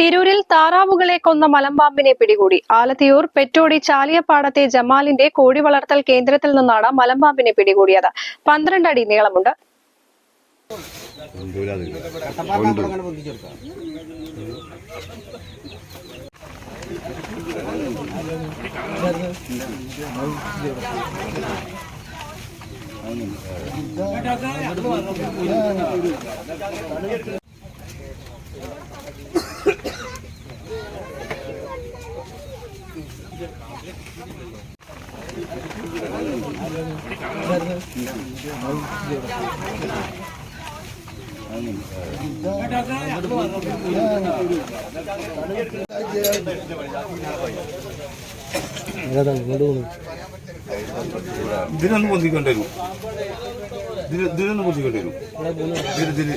തിരൂരിൽ താറാവുകളെ കൊന്ന മലമ്പാമ്പിനെ പിടികൂടി. ആലത്തിയൂർ പെറ്റോടി ചാലിയപ്പാടത്തെ ജമാലിന്റെ കോഴി വളർത്തൽ കേന്ദ്രത്തിൽ നിന്നാണ് മലമ്പാമ്പിനെ പിടികൂടിയത്. പന്ത്രണ്ട് അടി നീളമുണ്ട്. ഇതിനൊന്ന് പൊന്തിക്കൊണ്ടേ ഇതിന് ഇതിനൊന്ന് പൊന്തിക്കൊണ്ടു വരും. ഇതിന്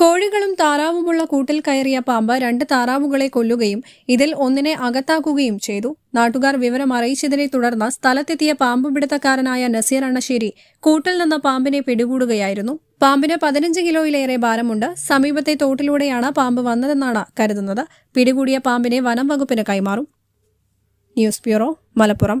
കോഴികളും താറാവുമുള്ള കൂട്ടിൽ കയറിയ പാമ്പ് രണ്ട് താറാവുകളെ കൊല്ലുകയും ഇതിൽ ഒന്നിനെ അകത്താക്കുകയും ചെയ്തു. നാട്ടുകാർ വിവരം അറിയിച്ചതിനെ തുടർന്ന് സ്ഥലത്തെത്തിയ പാമ്പ് പിടുത്തക്കാരനായ നസീർ അണശ്ശേരി കൂട്ടിൽ നിന്ന് പാമ്പിനെ പിടികൂടുകയായിരുന്നു. പാമ്പിന് പതിനഞ്ച് കിലോയിലേറെ ഭാരമുണ്ട്. സമീപത്തെ തോട്ടിലൂടെയാണ് പാമ്പ് വന്നതെന്നാണ് കരുതുന്നത്. പിടികൂടിയ പാമ്പിനെ വനം വകുപ്പിന് കൈമാറും. News bureau Malappuram.